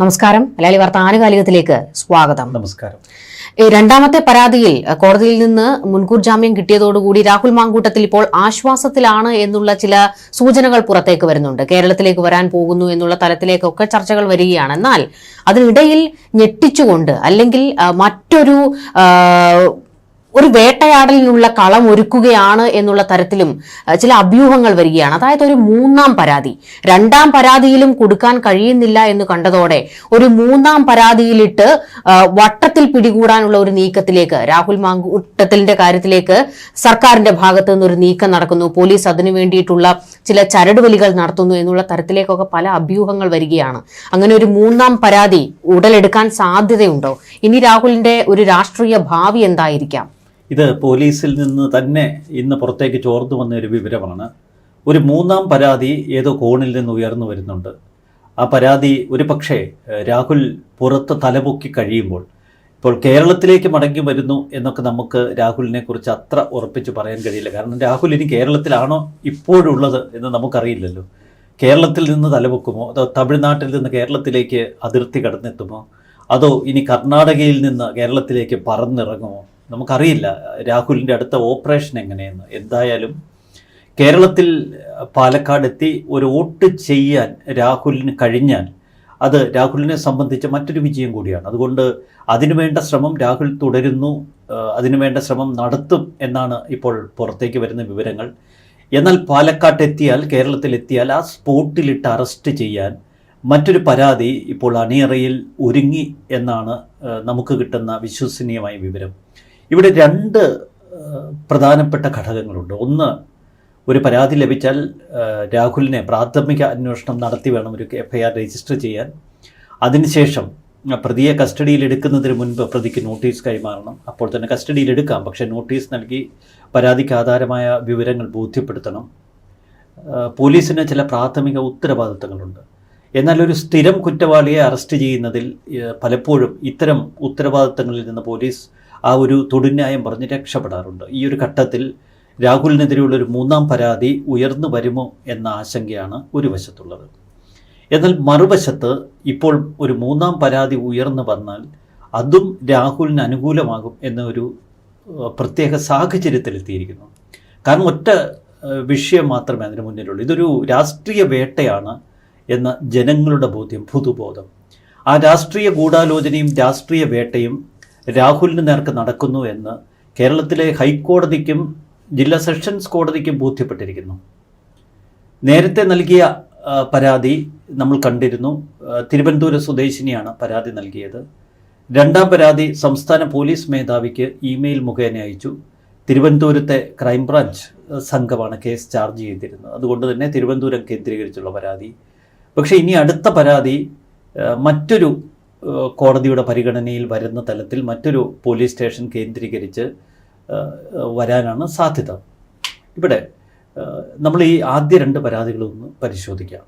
നമസ്കാരം. മലയാളി വാർത്ത ആനുകാലികത്തിലേക്ക് സ്വാഗതം. നമസ്കാരം. രണ്ടാമത്തെ പരാതിയിൽ കോടതിയിൽ നിന്ന് മുൻകൂർ ജാമ്യം കിട്ടിയതോടുകൂടി രാഹുൽ മാങ്കൂട്ടത്തിൽ ഇപ്പോൾ ആശ്വാസത്തിലാണ് എന്നുള്ള ചില സൂചനകൾ പുറത്തേക്ക് വരുന്നുണ്ട്. കേരളത്തിലേക്ക് വരാൻ പോകുന്നു എന്നുള്ള തലത്തിലേക്കൊക്കെ ചർച്ചകൾ വരികയാണ്. എന്നാൽ അതിനിടയിൽ ഞെട്ടിച്ചുകൊണ്ട് അല്ലെങ്കിൽ മറ്റൊരു ഒരു വേട്ടയാടലിനുള്ള കളം ഒരുക്കുകയാണ് എന്നുള്ള തരത്തിലും ചില അഭ്യൂഹങ്ങൾ വരികയാണ്. അതായത് ഒരു മൂന്നാം പരാതി. രണ്ടാം പരാതിയിലും കൊടുക്കാൻ കഴിയുന്നില്ല എന്ന് കണ്ടതോടെ ഒരു മൂന്നാം പരാതിയിലിട്ട് വട്ടത്തിൽ പിടികൂടാനുള്ള ഒരു നീക്കത്തിലേക്ക് രാഹുൽ മാങ്കൂട്ടത്തിന്റെ കാര്യത്തിലേക്ക് സർക്കാരിന്റെ ഭാഗത്ത് നിന്നൊരു നീക്കം നടക്കുന്നു. പോലീസ് അതിനു വേണ്ടിയിട്ടുള്ള ചില ചരടുവലികൾ നടത്തുന്നു എന്നുള്ള തരത്തിലേക്കൊക്കെ പല അഭ്യൂഹങ്ങൾ വരികയാണ്. അങ്ങനെ ഒരു മൂന്നാം പരാതി ഉടലെടുക്കാൻ സാധ്യതയുണ്ടോ? ഇനി രാഹുലിന്റെ ഒരു രാഷ്ട്രീയ ഭാവി എന്തായിരിക്കാം? ഇത് പോലീസിൽ നിന്ന് തന്നെ ഇന്ന് പുറത്തേക്ക് ചോർന്നു വന്ന ഒരു വിവരമാണ്. ഒരു മൂന്നാം പരാതി ഏതോ കോണിൽ നിന്ന് ഉയർന്നു വരുന്നുണ്ട്. ആ പരാതി ഒരു പക്ഷേ രാഹുൽ പുറത്ത് തലപൊക്കി കഴിയുമ്പോൾ ഇപ്പോൾ കേരളത്തിലേക്ക് മടങ്ങി വരുന്നു എന്നൊക്കെ നമുക്ക് രാഹുലിനെ കുറിച്ച് അത്ര ഉറപ്പിച്ച് പറയാൻ കഴിയില്ല. കാരണം രാഹുൽ ഇനി കേരളത്തിലാണോ ഇപ്പോഴുള്ളത് എന്ന് നമുക്കറിയില്ലല്ലോ. കേരളത്തിൽ നിന്ന് തലപൊക്കുമോ? അതോ തമിഴ്നാട്ടിൽ നിന്ന് കേരളത്തിലേക്ക് അതിർത്തി കടന്നെത്തുമോ? അതോ ഇനി കർണാടകയിൽ നിന്ന് കേരളത്തിലേക്ക് പറന്നിറങ്ങുമോ? നമുക്കറിയില്ല. രാഹുലിന്റെ അടുത്ത ഓപ്പറേഷൻ എങ്ങനെയെന്ന്. എന്തായാലും കേരളത്തിൽ പാലക്കാട് എത്തി ഒരു വോട്ട് ചെയ്യാൻ രാഹുലിന് കഴിഞ്ഞാൽ അത് രാഹുലിനെ സംബന്ധിച്ച് മറ്റൊരു വിജയം കൂടിയാണ്. അതുകൊണ്ട് അതിനുവേണ്ട ശ്രമം രാഹുൽ തുടരുന്നു. അതിനുവേണ്ട ശ്രമം നടത്തും എന്നാണ് ഇപ്പോൾ പുറത്തേക്ക് വരുന്ന വിവരങ്ങൾ. എന്നാൽ പാലക്കാട്ട് എത്തിയാൽ കേരളത്തിൽ എത്തിയാൽ ആ സ്പോട്ടിലിട്ട് അറസ്റ്റ് ചെയ്യാൻ മറ്റൊരു പരാതി ഇപ്പോൾ അണിയറയിൽ ഒരുങ്ങി എന്നാണ് നമുക്ക് കിട്ടുന്ന വിശ്വസനീയമായ വിവരം. ഇവിടെ രണ്ട് പ്രധാനപ്പെട്ട ഘടകങ്ങളുണ്ട്. ഒന്ന് ഒരു പരാതി ലഭിച്ചാൽ രാഹുലിനെ പ്രാഥമിക അന്വേഷണം നടത്തി വേണം ഒരു എഫ് ഐ ആർ രജിസ്റ്റർ ചെയ്യാൻ. അതിനുശേഷം പ്രതിയെ കസ്റ്റഡിയിൽ എടുക്കുന്നതിന് മുൻപ് പ്രതിക്ക് നോട്ടീസ് കൈമാറണം. അപ്പോൾ തന്നെ കസ്റ്റഡിയിൽ എടുക്കാം പക്ഷേ നോട്ടീസ് നൽകി പരാതിക്ക് ആധാരമായ വിവരങ്ങൾ ബോധ്യപ്പെടുത്തണം. പോലീസിന് ചില പ്രാഥമിക ഉത്തരവാദിത്തങ്ങളുണ്ട്. എന്നാൽ ഒരു സ്ഥിരം കുറ്റവാളിയെ അറസ്റ്റ് ചെയ്യുന്നതിൽ പലപ്പോഴും ഇത്തരം ഉത്തരവാദിത്തങ്ങളിൽ നിന്ന് പോലീസ് ആ ഒരു തൊടുന്യായം പറഞ്ഞ് രക്ഷപ്പെടാറുണ്ട്. ഈ ഒരു ഘട്ടത്തിൽ രാഹുലിനെതിരെയുള്ള ഒരു മൂന്നാം പരാതി ഉയർന്നു വരുമോ എന്ന ആശങ്കയാണ് ഒരു വശത്തുള്ളത്. എന്നാൽ മറുവശത്ത് ഇപ്പോൾ ഒരു മൂന്നാം പരാതി ഉയർന്നു വന്നാൽ അതും രാഹുലിന് അനുകൂലമാകും എന്നൊരു പ്രത്യേക സാഹചര്യത്തിലെത്തിയിരിക്കുന്നു. കാരണം ഒറ്റ വിഷയം മാത്രമേ അതിന് മുന്നിലുള്ളൂ. ഇതൊരു രാഷ്ട്രീയ വേട്ടയാണ് എന്ന ജനങ്ങളുടെ ബോധ്യം പൊതുബോധം. ആ രാഷ്ട്രീയ ഗൂഢാലോചനയും രാഷ്ട്രീയ വേട്ടയും രാഹുലിന് നേർക്ക് നടക്കുന്നു എന്ന് കേരളത്തിലെ ഹൈക്കോടതിക്കും ജില്ലാ സെഷൻസ് കോടതിക്കും ബോധ്യപ്പെട്ടിരിക്കുന്നു. നേരത്തെ നൽകിയ പരാതി നമ്മൾ കണ്ടിരുന്നു. തിരുവനന്തപുരം സ്വദേശിനിയാണ് പരാതി നൽകിയത്. രണ്ടാം പരാതി സംസ്ഥാന പോലീസ് മേധാവിക്ക് ഇമെയിൽ മുഖേന അയച്ചു. തിരുവനന്തപുരത്തെ ക്രൈംബ്രാഞ്ച് സംഘമാണ് കേസ് ചാർജ് ചെയ്തിരുന്നത്. അതുകൊണ്ട് തന്നെ തിരുവനന്തപുരം കേന്ദ്രീകരിച്ചുള്ള പരാതി. പക്ഷേ ഇനി അടുത്ത പരാതി മറ്റൊരു കോടതിയുടെ പരിഗണനയിൽ വരുന്ന തലത്തിൽ മറ്റൊരു പോലീസ് സ്റ്റേഷൻ കേന്ദ്രീകരിച്ച് വരാനാണ് സാധ്യത. ഇവിടെ നമ്മൾ ഈ ആദ്യ രണ്ട് പരാതികളൊന്ന് പരിശോധിക്കാം.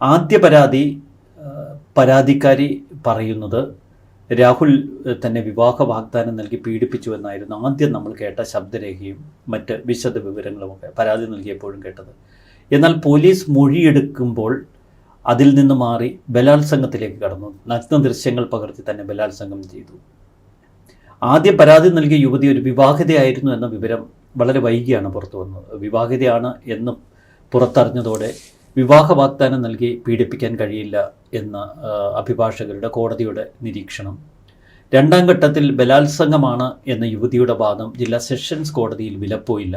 ആദ്യ പരാതി പരാതിക്കാരി പറയുന്നത് രാഹുൽ തന്നെ വിവാഹ വാഗ്ദാനം നൽകി പീഡിപ്പിച്ചു എന്നായിരുന്നു ആദ്യം നമ്മൾ കേട്ട ശബ്ദരേഖയും മറ്റ് വിശദ വിവരങ്ങളുമൊക്കെ പരാതി നൽകിയപ്പോഴും കേട്ടത്. എന്നാൽ പോലീസ് മൊഴിയെടുക്കുമ്പോൾ അതിൽ നിന്ന് മാറി ബലാത്സംഗത്തിലേക്ക് കടന്നു. നഗ്ന ദൃശ്യങ്ങൾ പകർത്തി തന്നെ ബലാത്സംഗം ചെയ്തു. ആദ്യം പരാതി നൽകിയ യുവതി ഒരു വിവാഹിതയായിരുന്നു എന്ന വിവരം വളരെ വൈകിയാണ് പുറത്തു വന്നത്. വിവാഹിതയാണ് എന്ന് പുറത്തറിഞ്ഞതോടെ വിവാഹ വാഗ്ദാനം നൽകി പീഡിപ്പിക്കാൻ കഴിയില്ല എന്ന അഭിഭാഷകരുടെ കോടതിയുടെ നിരീക്ഷണം. രണ്ടാം ഘട്ടത്തിൽ ബലാത്സംഗമാണ് എന്ന യുവതിയുടെ വാദം ജില്ലാ സെഷൻസ് കോടതിയിൽ വിലപ്പോയില്ല.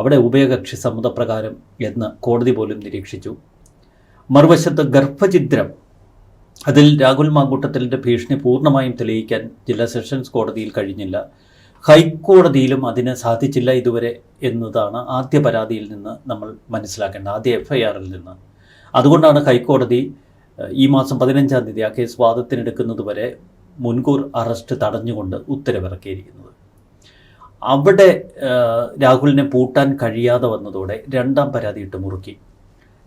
അവിടെ ഉഭയകക്ഷി സമ്മതപ്രകാരം എന്ന് കോടതി പോലും നിരീക്ഷിച്ചു. മറുവശത്ത് ഗർഭഛിദ്രം. അതിൽ രാഹുൽ മാങ്കൂട്ടത്തിലിന്റെ ഭീഷണി പൂർണമായും തെളിയിക്കാൻ ജില്ലാ സെഷൻസ് കോടതിയിൽ കഴിഞ്ഞില്ല. ഹൈക്കോടതിയിലും അതിന് സാധിച്ചില്ല ഇതുവരെ എന്നതാണ് ആദ്യ പരാതിയിൽ നിന്ന് നമ്മൾ മനസ്സിലാക്കേണ്ടത് ആദ്യ എഫ് ഐ ആറിൽ നിന്ന്. അതുകൊണ്ടാണ് ഹൈക്കോടതി ഈ മാസം പതിനഞ്ചാം തീയതി ആ കേസ് വാദത്തിനെടുക്കുന്നത് വരെ മുൻകൂർ അറസ്റ്റ് തടഞ്ഞുകൊണ്ട് ഉത്തരവിറക്കിയിരിക്കുന്നത്. അവിടെ രാഹുലിനെ പൂട്ടാൻ കഴിയാതെ വന്നതോടെ രണ്ടാം പരാതി ഇട്ട് മുറുക്കി.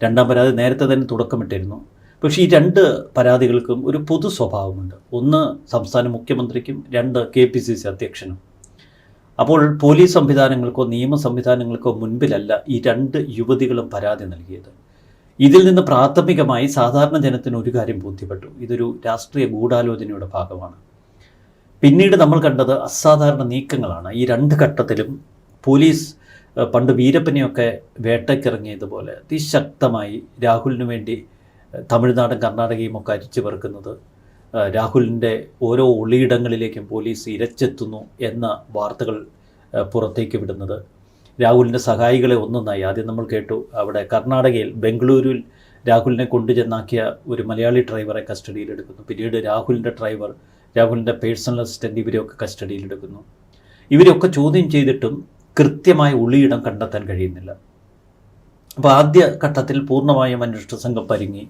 രണ്ടാം പരാതി നേരത്തെ തന്നെ തുടക്കമിട്ടിരുന്നു. പക്ഷേ ഈ രണ്ട് പരാതികൾക്കും ഒരു പൊതു സ്വഭാവമുണ്ട്. ഒന്ന് സംസ്ഥാന മുഖ്യമന്ത്രിക്കും രണ്ട് കെ പി സി സി അധ്യക്ഷനും. അപ്പോൾ പോലീസ് സംവിധാനങ്ങൾക്കോ നിയമ സംവിധാനങ്ങൾക്കോ മുൻപിലല്ല ഈ രണ്ട് യുവതികളും പരാതി നൽകിയത്. ഇതിൽ നിന്ന് പ്രാഥമികമായി സാധാരണ ജനത്തിന് ഒരു കാര്യം ബോധ്യപ്പെട്ടു. ഇതൊരു രാഷ്ട്രീയ ഗൂഢാലോചനയുടെ ഭാഗമാണ്. പിന്നീട് നമ്മൾ കണ്ടത് അസാധാരണ നീക്കങ്ങളാണ്. ഈ രണ്ട് ഘട്ടത്തിലും പോലീസ് പണ്ട് വീരപ്പനെയൊക്കെ വേട്ടയ്ക്കിറങ്ങിയതുപോലെ അതിശക്തമായി രാഹുലിന് വേണ്ടി തമിഴ്നാടും കർണാടകയും ഒക്കെ അരിച്ചു പെറുക്കുന്നത് രാഹുലിന്റെ ഓരോ ഒളിയിടങ്ങളിലേക്കും പോലീസ് ഇരച്ചെത്തുന്നു എന്ന വാർത്തകൾ പുറത്തേക്ക് വിടുന്നത്. രാഹുലിന്റെ സഹായികളെ ഒന്നൊന്നായി. ആദ്യം നമ്മൾ കേട്ടു അവിടെ കർണാടകയിൽ ബംഗളൂരുവിൽ രാഹുലിനെ കൊണ്ടുചെന്നാക്കിയ ഒരു മലയാളി ഡ്രൈവറെ കസ്റ്റഡിയിലെടുക്കുന്നു പിന്നീട് രാഹുലിന്റെ ഡ്രൈവർ രാഹുലിന്റെ പേഴ്സണൽ അസിസ്റ്റന്റ് ഇവരെയൊക്കെ കസ്റ്റഡിയിലെടുക്കുന്നു ഇവരെയൊക്കെ ചോദ്യം ചെയ്തിട്ടും കൃത്യമായ ഉള്ളിയിടം കണ്ടെത്താൻ കഴിയുന്നില്ല. അപ്പോൾ ആദ്യ ഘട്ടത്തിൽ പൂർണമായും അന്വേഷണ സംഘം പരിങ്ങി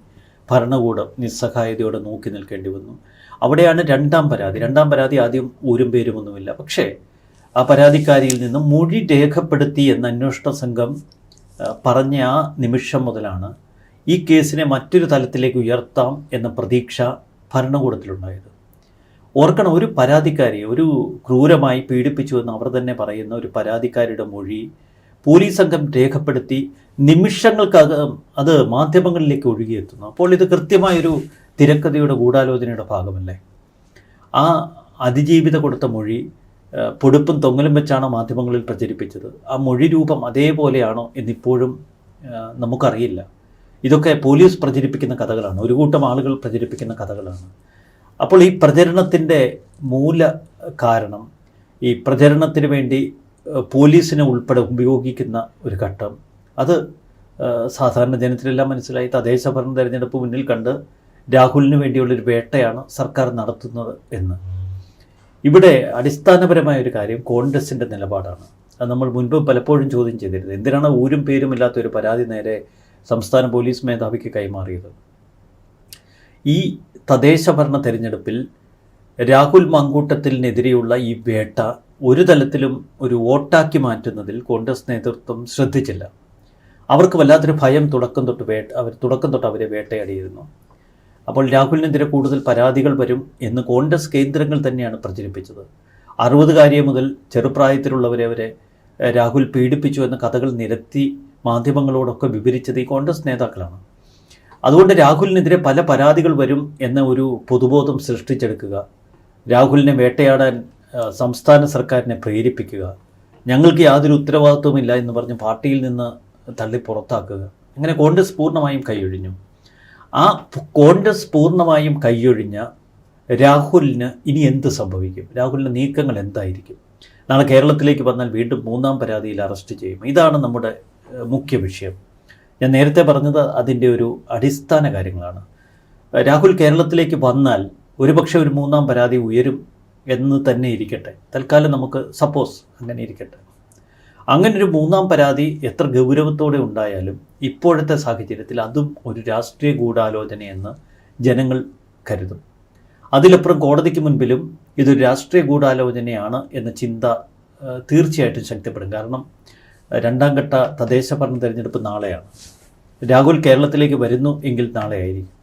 ഭരണകൂടം നിസ്സഹായതയോടെ നോക്കി നിൽക്കേണ്ടി വന്നു. അവിടെയാണ് രണ്ടാം പരാതി. രണ്ടാം പരാതി ആദ്യം ഊരും പേരുമൊന്നുമില്ല പക്ഷേ ആ പരാതിക്കാരിയിൽ നിന്ന് മൊഴി രേഖപ്പെടുത്തി എന്ന അന്വേഷണ സംഘം പറഞ്ഞ ആ നിമിഷം മുതലാണ് ഈ കേസിനെ മറ്റൊരു തലത്തിലേക്ക് ഉയർത്താം എന്ന പ്രതീക്ഷ ഭരണകൂടത്തിലുണ്ടായത്. ഓർക്കണം ഒരു പരാതിക്കാരി ഒരു ക്രൂരമായി പീഡിപ്പിച്ചു എന്ന് അവർ തന്നെ പറയുന്ന ഒരു പരാതിക്കാരിയുടെ മൊഴി പോലീസ് സംഘം രേഖപ്പെടുത്തി നിമിഷങ്ങൾക്കകം അത് മാധ്യമങ്ങളിലേക്ക് ഒഴുകിയെത്തുന്നു. അപ്പോൾ ഇത് കൃത്യമായൊരു തിരക്കഥയുടെ ഗൂഢാലോചനയുടെ ഭാഗമല്ലേ? ആ അതിജീവിത കൊടുത്ത മൊഴി പൊടുപ്പും തൊങ്ങലും വെച്ചാണ് മാധ്യമങ്ങളിൽ പ്രചരിപ്പിച്ചത്. ആ മൊഴി രൂപം അതേപോലെയാണോ എന്നിപ്പോഴും നമുക്കറിയില്ല. ഇതൊക്കെ പോലീസ് പ്രചരിപ്പിക്കുന്ന കഥകളാണ്. ഒരു കൂട്ടം ആളുകൾ പ്രചരിപ്പിക്കുന്ന കഥകളാണ്. അപ്പോൾ ഈ പ്രചരണത്തിന്റെ മൂല കാരണം ഈ പ്രചരണത്തിന് വേണ്ടി പോലീസിനെ ഉൾപ്പെടെ ഉപയോഗിക്കുന്ന ഒരു ഘട്ടം. അത് സാധാരണ ജനത്തിലെല്ലാം മനസ്സിലായി. തദ്ദേശ ഭരണ തെരഞ്ഞെടുപ്പ് മുന്നിൽ കണ്ട് രാഹുലിന് വേണ്ടിയുള്ളൊരു വേട്ടയാണ് സർക്കാർ നടത്തുന്നത് എന്ന്. ഇവിടെ അടിസ്ഥാനപരമായ ഒരു കാര്യം കോൺഗ്രസിന്റെ നിലപാടാണ്. അത് നമ്മൾ മുൻപ് പലപ്പോഴും ചോദ്യം ചെയ്തിരുന്നത്. എന്തിനാണ് ഊരും പേരും ഇല്ലാത്ത ഒരു പരാതി നേരെ സംസ്ഥാന പോലീസ് മേധാവിക്ക് കൈമാറിയത്? ഈ തദ്ദേശ ഭരണ തെരഞ്ഞെടുപ്പിൽ രാഹുൽ മങ്കൂട്ടത്തിനെതിരെയുള്ള ഈ വേട്ട ഒരു തലത്തിലും ഒരു വോട്ടാക്കി മാറ്റുന്നതിൽ കോൺഗ്രസ് നേതൃത്വം ശ്രദ്ധിച്ചില്ല. അവർക്ക് വല്ലാത്തൊരു ഭയം തുടക്കം തൊട്ട് വേട്ട അവർ തുടക്കം തൊട്ട് അവരെ വേട്ടയാടിയിരുന്നു. അപ്പോൾ രാഹുലിനെതിരെ കൂടുതൽ പരാതികൾ വരും എന്ന് കോൺഗ്രസ് കേന്ദ്രങ്ങൾ തന്നെയാണ് പ്രചരിപ്പിച്ചത്. അറുപതുകാരിയെ മുതൽ ചെറുപ്രായത്തിലുള്ളവരെ അവരെ രാഹുൽ പീഡിപ്പിച്ചു എന്ന കഥകൾ നിരത്തി മാധ്യമങ്ങളോടൊക്കെ വിവരിച്ചത് ഈ കോൺഗ്രസ് നേതാക്കളാണ്. അതുകൊണ്ട് രാഹുലിനെതിരെ പല പരാതികൾ വരും എന്ന ഒരു പൊതുബോധം സൃഷ്ടിച്ചെടുക്കുക. രാഹുലിനെ വേട്ടയാടാൻ സംസ്ഥാന സർക്കാരിനെ പ്രേരിപ്പിക്കുക. ഞങ്ങൾക്ക് യാതൊരു ഉത്തരവാദിത്വമില്ല എന്ന് പറഞ്ഞ് പാർട്ടിയിൽ നിന്ന് തള്ളി പുറത്താക്കുക. അങ്ങനെ കോൺഗ്രസ് പൂർണമായും കൈയൊഴിഞ്ഞു. ആ കോൺഗ്രസ് പൂർണമായും കൈയൊഴിഞ്ഞ രാഹുലിന് ഇനി എന്ത് സംഭവിക്കും? രാഹുലിന്റെ നീക്കങ്ങൾ എന്തായിരിക്കും? നാളെ കേരളത്തിലേക്ക് വന്നാൽ വീണ്ടും മൂന്നാം പരാതിയിൽ അറസ്റ്റ് ചെയ്യും. ഇതാണ് നമ്മുടെ മുഖ്യ വിഷയം. ഞാൻ നേരത്തെ പറഞ്ഞത് അതിന്റെ ഒരു അടിസ്ഥാന കാര്യങ്ങളാണ്. രാഹുൽ കേരളത്തിലേക്ക് വന്നാൽ ഒരുപക്ഷെ ഒരു മൂന്നാം പരാതി ഉയരും എന്ന് തന്നെ ഇരിക്കട്ടെ. തൽക്കാലം നമുക്ക് സപ്പോസ് അങ്ങനെ ഇരിക്കട്ടെ. അങ്ങനെ ഒരു മൂന്നാം പരാതി എത്ര ഗൗരവത്തോടെ ഉണ്ടായാലും ഇപ്പോഴത്തെ സാഹചര്യത്തിൽ അതും ഒരു രാഷ്ട്രീയ ഗൂഢാലോചനയെന്ന് ജനങ്ങൾ കരുതും. അതിലപ്പുറം കോടതിക്ക് മുൻപിലും ഇതൊരു രാഷ്ട്രീയ ഗൂഢാലോചനയാണ് എന്ന ചിന്ത തീർച്ചയായിട്ടും ശക്തിപ്പെടും. കാരണം രണ്ടാം ഘട്ട തദ്ദേശ ഭരണ തിരഞ്ഞെടുപ്പ് നാളെയാണ്. രാഹുൽ കേരളത്തിലേക്ക് വരുന്നു എങ്കിൽ നാളെയായിരിക്കും.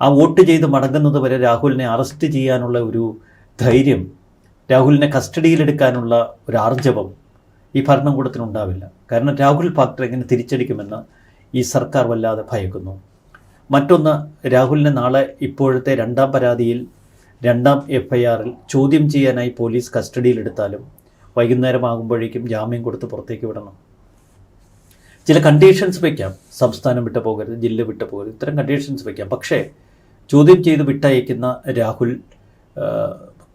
ആ വോട്ട് ചെയ്ത് മടങ്ങുന്നത് വരെ രാഹുലിനെ അറസ്റ്റ് ചെയ്യാനുള്ള ഒരു ധൈര്യം രാഹുലിനെ കസ്റ്റഡിയിലെടുക്കാനുള്ള ഒരു ആർജവം ഈ ഭരണകൂടത്തിനുണ്ടാവില്ല കാരണം രാഹുൽ ഫാക്ടർ എങ്ങനെ തിരിച്ചടിക്കുമെന്ന് ഈ സർക്കാർ വല്ലാതെ ഭയക്കുന്നു. മറ്റൊന്ന് രാഹുലിനെ നാളെ ഇപ്പോഴത്തെ രണ്ടാം പരാതിയിൽ രണ്ടാം എഫ് ചോദ്യം ചെയ്യാനായി പോലീസ് കസ്റ്റഡിയിലെടുത്താലും വൈകുന്നേരമാകുമ്പോഴേക്കും ജാമ്യം കൊടുത്ത് പുറത്തേക്ക് വിടണം. ചില കണ്ടീഷൻസ് വയ്ക്കാം സംസ്ഥാനം വിട്ടു പോകരുത് ജില്ല വിട്ടു പോകരുത് ഇത്തരം കണ്ടീഷൻസ് വയ്ക്കാം പക്ഷേ ചോദ്യം ചെയ്ത് വിട്ടയക്കുന്ന രാഹുൽ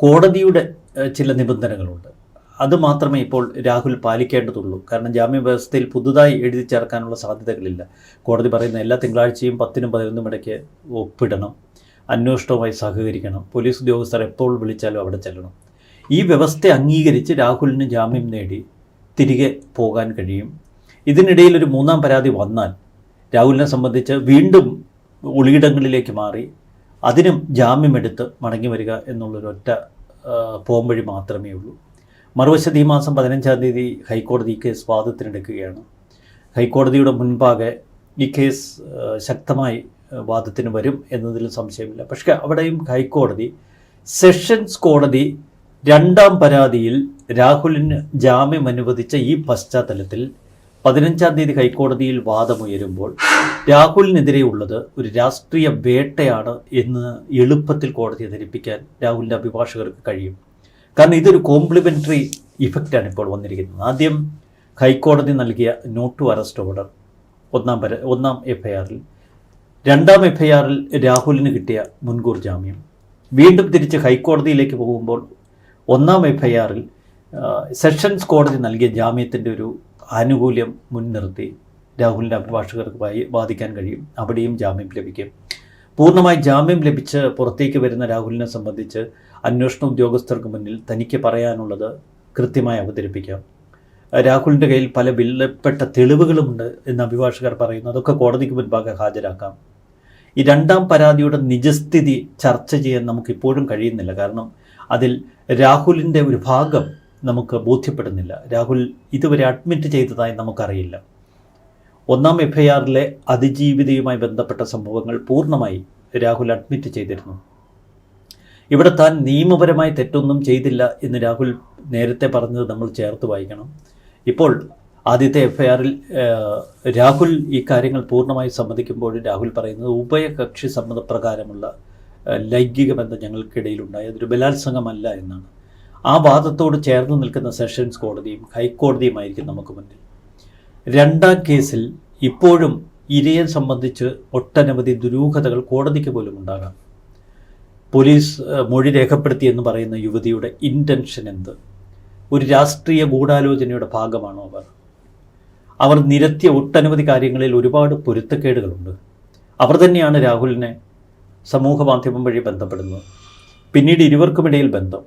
കോടതിയുടെ ചില നിബന്ധനകളുണ്ട്. അത് മാത്രമേ ഇപ്പോൾ രാഹുൽ പാലിക്കേണ്ടതുള്ളൂ. കാരണം ജാമ്യ വ്യവസ്ഥയിൽ പുതുതായി എഴുതി ചേർക്കാനുള്ള സാധ്യതകളില്ല. കോടതി പറയുന്ന എല്ലാ തിങ്കളാഴ്ചയും പത്തിനും പതിനൊന്നും ഇടയ്ക്ക് ഒപ്പിടണം. അന്വേഷണവുമായി സഹകരിക്കണം. പോലീസ് ഉദ്യോഗസ്ഥർ എപ്പോൾ വിളിച്ചാലും അവിടെ ചെല്ലണം. ഈ വ്യവസ്ഥ അംഗീകരിച്ച് രാഹുലിന് ജാമ്യം നേടി തിരികെ പോകാൻ കഴിയും. ഇതിനിടയിൽ ഒരു മൂന്നാം പരാതി വന്നാൽ രാഹുലിനെ സംബന്ധിച്ച് വീണ്ടും ഒളിയിടങ്ങളിലേക്ക് മാറി അതിനും ജാമ്യമെടുത്ത് മടങ്ങി വരിക എന്നുള്ളൊരൊറ്റ ഒറ്റ പോംവഴി മാത്രമേ ഉള്ളൂ. മറുവശത്ത് ഈ മാസം പതിനഞ്ചാം തീയതി ഹൈക്കോടതി ഈ കേസ് വാദത്തിനെടുക്കുകയാണ്. ഹൈക്കോടതിയുടെ മുൻപാകെ ഈ കേസ് ശക്തമായി വാദത്തിന് വരും എന്നതിൽ സംശയമില്ല. പക്ഷേ അവിടെയും ഹൈക്കോടതി സെഷൻസ് കോടതി രണ്ടാം പരാതിയിൽ രാഹുലിന് ജാമ്യം അനുവദിച്ച ഈ പശ്ചാത്തലത്തിൽ പതിനഞ്ചാം തീയതി ഹൈക്കോടതിയിൽ വാദമുയരുമ്പോൾ രാഹുലിനെതിരെയുള്ളത് ഒരു രാഷ്ട്രീയ വേട്ടയാണ് എന്ന് എളുപ്പത്തിൽ കോടതിയെ ധരിപ്പിക്കാൻ രാഹുലിന്റെ അഭിഭാഷകർക്ക് കഴിയും. കാരണം ഇതൊരു കോംപ്ലിമെന്ററി ഇഫക്റ്റാണ് ഇപ്പോൾ വന്നിരിക്കുന്നത്. ആദ്യം ഹൈക്കോടതി നൽകിയ നോട്ട് ടു അറസ്റ്റ് ഓർഡർ ഒന്നാം പര ഒന്നാം എഫ് ഐ ആറിൽ രണ്ടാം എഫ് ഐ ആറിൽ രാഹുലിന് കിട്ടിയ മുൻകൂർ ജാമ്യം. വീണ്ടും തിരിച്ച് ഹൈക്കോടതിയിലേക്ക് പോകുമ്പോൾ ഒന്നാം എഫ് ഐ ആറിൽ സെഷൻസ് കോടതി നൽകിയ ജാമ്യത്തിന്റെ ഒരു ആനുകൂല്യം മുൻനിർത്തി രാഹുലിന്റെ അഭിഭാഷകർക്ക് ബാധിക്കാൻ കഴിയും. അവിടെയും ജാമ്യം ലഭിക്കും. പൂർണമായി ജാമ്യം ലഭിച്ച് പുറത്തേക്ക് വരുന്ന രാഹുലിനെ സംബന്ധിച്ച് അന്വേഷണ ഉദ്യോഗസ്ഥർക്ക് മുന്നിൽ തനിക്ക് പറയാനുള്ളത് കൃത്യമായി അവതരിപ്പിക്കാം. രാഹുലിന്റെ കയ്യിൽ പല വില്ലപ്പെട്ട തെളിവുകളുമുണ്ട് എന്ന് അഭിഭാഷകർ പറയുന്നു. അതൊക്കെ കോടതിക്ക് മുൻപാകെ ഹാജരാക്കാം. ഈ രണ്ടാം പരാതിയുടെ നിജസ്ഥിതി ചർച്ച ചെയ്യാൻ നമുക്കിപ്പോഴും കഴിയുന്നില്ല. കാരണം അതിൽ രാഹുലിന്റെ ഒരു ഭാഗം നമുക്ക് ബോധ്യപ്പെടുന്നില്ല. രാഹുൽ ഇതുവരെ അഡ്മിറ്റ് ചെയ്തതായി നമുക്കറിയില്ല. ഒന്നാം എഫ് ഐ ആറിലെ അതിജീവിതയുമായി ബന്ധപ്പെട്ട സംഭവങ്ങൾ പൂർണമായി രാഹുൽ അഡ്മിറ്റ് ചെയ്തിരുന്നു. ഇവിടെ താൻ നിയമപരമായി തെറ്റൊന്നും ചെയ്തില്ല എന്ന് രാഹുൽ നേരത്തെ പറഞ്ഞത് നമ്മൾ ചേർത്ത് വായിക്കണം. ഇപ്പോൾ ആദ്യത്തെ എഫ് ഐ ആറിൽ രാഹുൽ ഈ കാര്യങ്ങൾ പൂർണമായി സമ്മതിക്കുമ്പോൾ രാഹുൽ പറയുന്നത് ഉഭയകക്ഷി സമ്മതപ്രകാരമുള്ള ലൈംഗിക ബന്ധം ഞങ്ങൾക്കിടയിൽ ഉണ്ടായി അതൊരു ബലാത്സംഗമല്ല എന്നാണ്. ആ വാദത്തോട് ചേർന്ന് നിൽക്കുന്ന സെഷൻസ് കോടതിയും ഹൈക്കോടതിയുമായിരിക്കും നമുക്ക് മുന്നിൽ. രണ്ടാം കേസിൽ ഇപ്പോഴും ഇരയെ സംബന്ധിച്ച് ഒട്ടനവധി ദുരൂഹതകൾ കോടതിക്ക് പോലും ഉണ്ടാകാം. പോലീസ് മൊഴി രേഖപ്പെടുത്തി എന്ന് പറയുന്ന യുവതിയുടെ ഇന്റൻഷൻ എന്ത്? ഒരു രാഷ്ട്രീയ ഗൂഢാലോചനയുടെ ഭാഗമാണോ അവർ? അവർ നിരത്തിയ ഒട്ടനവധി കാര്യങ്ങളിൽ ഒരുപാട് പൊരുത്തക്കേടുകളുണ്ട്. അവർ തന്നെയാണ് രാഹുലിനെ സമൂഹ മാധ്യമം വഴി ബന്ധപ്പെടുന്നത് പിന്നീട് ഇരുവർക്കുമിടയിൽ ബന്ധം.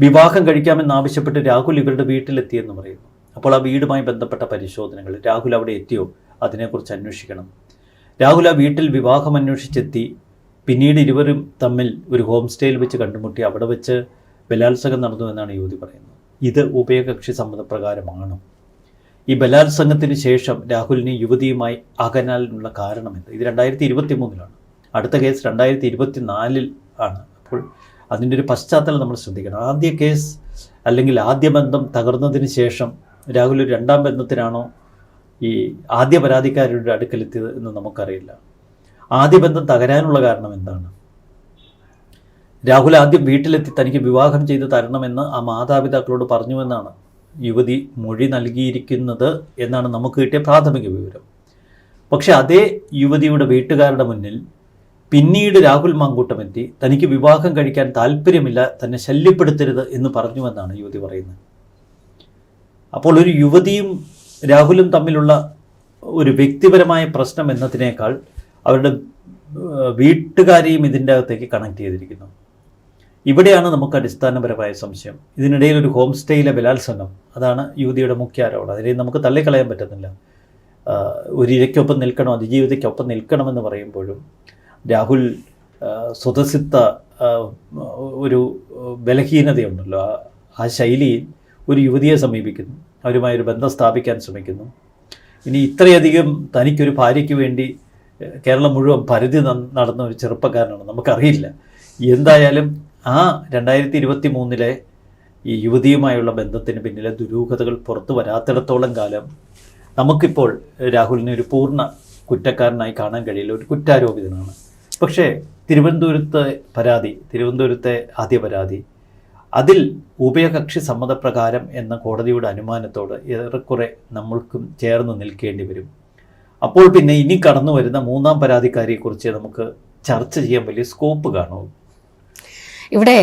വിവാഹം കഴിക്കാമെന്നാവശ്യപ്പെട്ട് രാഹുൽ ഇവരുടെ വീട്ടിലെത്തിയെന്ന് പറയുന്നു. അപ്പോൾ ആ വീടുമായി ബന്ധപ്പെട്ട പരിശോധനകൾ രാഹുൽ അവിടെ എത്തിയോ? അതിനെക്കുറിച്ച് അന്വേഷിക്കണം. രാഹുൽ ആ വീട്ടിൽ വിവാഹം അന്വേഷിച്ചെത്തി. പിന്നീട് ഇരുവരും തമ്മിൽ ഒരു ഹോം സ്റ്റേയിൽ വെച്ച് കണ്ടുമുട്ടി അവിടെ വെച്ച് ബലാത്സംഗം നടന്നു എന്നാണ് യുവതി പറയുന്നത്. ഇത് ഉഭയകക്ഷി സമ്മതപ്രകാരമാണ്. ഈ ബലാത്സംഗത്തിന് ശേഷം രാഹുലിന് യുവതിയുമായി അകനാലിനുള്ള കാരണമെന്ത്? ഇത് രണ്ടായിരത്തി ഇരുപത്തി മൂന്നിലാണ് അടുത്ത കേസ് രണ്ടായിരത്തി ഇരുപത്തി നാലിൽ ആണ്. അപ്പോൾ അതിന്റെ ഒരു പശ്ചാത്തലം നമ്മൾ ശ്രദ്ധിക്കണം. ആദ്യ കേസ് അല്ലെങ്കിൽ ആദ്യ ബന്ധം തകർന്നതിന് ശേഷം രാഹുൽ ഒരു രണ്ടാം ബന്ധത്തിനാണോ ഈ ആദ്യ പരാതിക്കാരുടെ അടുക്കലെത്തിയത് എന്ന് നമുക്കറിയില്ല. ആദ്യ ബന്ധം തകരാനുള്ള കാരണം എന്താണ്? രാഹുൽ ആദ്യം വീട്ടിലെത്തി തനിക്ക് വിവാഹം ചെയ്ത് തരണമെന്ന് ആ മാതാപിതാക്കളോട് പറഞ്ഞുവെന്നാണ് യുവതി മൊഴി നൽകിയിരിക്കുന്നത് എന്നാണ് നമുക്ക് കിട്ടിയ പ്രാഥമിക വിവരം. പക്ഷെ അതേ യുവതിയുടെ വീട്ടുകാരുടെ മുന്നിൽ പിന്നീട് രാഹുൽ മാങ്കൂട്ടം എത്തി. തനിക്ക് വിവാഹം കഴിക്കാൻ താല്പര്യമില്ല തന്നെ ശല്യപ്പെടുത്തരുത് എന്ന് പറഞ്ഞുവെന്നാണ് യുവതി പറയുന്നത്. അപ്പോൾ ഒരു യുവതിയും രാഹുലും തമ്മിലുള്ള ഒരു വ്യക്തിപരമായ പ്രശ്നം എന്നതിനേക്കാൾ അവരുടെ വീട്ടുകാരെയും ഇതിന്റെ അകത്തേക്ക് കണക്ട് ചെയ്തിരിക്കുന്നു. ഇവിടെയാണ് നമുക്ക് അടിസ്ഥാനപരമായ സംശയം. ഇതിനിടയിൽ ഒരു ഹോം സ്റ്റേയിലെ ബലാത്സംഗം. അതാണ് യുവതിയുടെ മുഖ്യ ആരോപണം. അതിനെ നമുക്ക് തള്ളിക്കളയാൻ പറ്റുന്നില്ല ഒരു ഇരയ്ക്കൊപ്പം നിൽക്കണോ അതിജീവിതയ്ക്കൊപ്പം നിൽക്കണമെന്ന് പറയുമ്പോഴും രാഹുൽ സ്വതസിദ്ധ ഒരു ബലഹീനതയുണ്ടല്ലോ. ആ- ശൈലിയിൽ ഒരു യുവതിയെ സമീപിക്കുന്നു. അവരുമായി ഒരു ബന്ധം സ്ഥാപിക്കാൻ ശ്രമിക്കുന്നു. ഇനി ഇത്രയധികം തനിക്കൊരു ഭാര്യയ്ക്ക് വേണ്ടി കേരളം മുഴുവൻ പരിധി നടന്ന ഒരു ചെറുപ്പക്കാരനാണ് നമുക്കറിയില്ല. എന്തായാലും ആ രണ്ടായിരത്തി ഇരുപത്തി മൂന്നിലെ ഈ യുവതിയുമായുള്ള ബന്ധത്തിന് പിന്നിലെ ദുരൂഹതകൾ പുറത്തു വരാത്തിടത്തോളം കാലം നമുക്കിപ്പോൾ രാഹുലിനെ ഒരു പൂർണ കുറ്റക്കാരനായി കാണാൻ കഴിയില്ല. ഒരു കുറ്റാരോപിതനാണ്. പക്ഷേ തിരുവനന്തപുരത്തെ പരാതി തിരുവനന്തപുരത്തെ ആദ്യ പരാതി അതിൽ ഉഭയകക്ഷി സമ്മതപ്രകാരം എന്ന കോടതിയുടെ അനുമാനത്തോട് ഏറെക്കുറെ നമ്മൾക്കും ചേർന്ന് നിൽക്കേണ്ടി വരും. അപ്പോൾ പിന്നെ ഇനി കടന്നു വരുന്ന മൂന്നാം പരാതിക്കാരിയെക്കുറിച്ച് നമുക്ക് ചർച്ച ചെയ്യാൻ വലിയ സ്കോപ്പ് കാണും. ഇവിടെ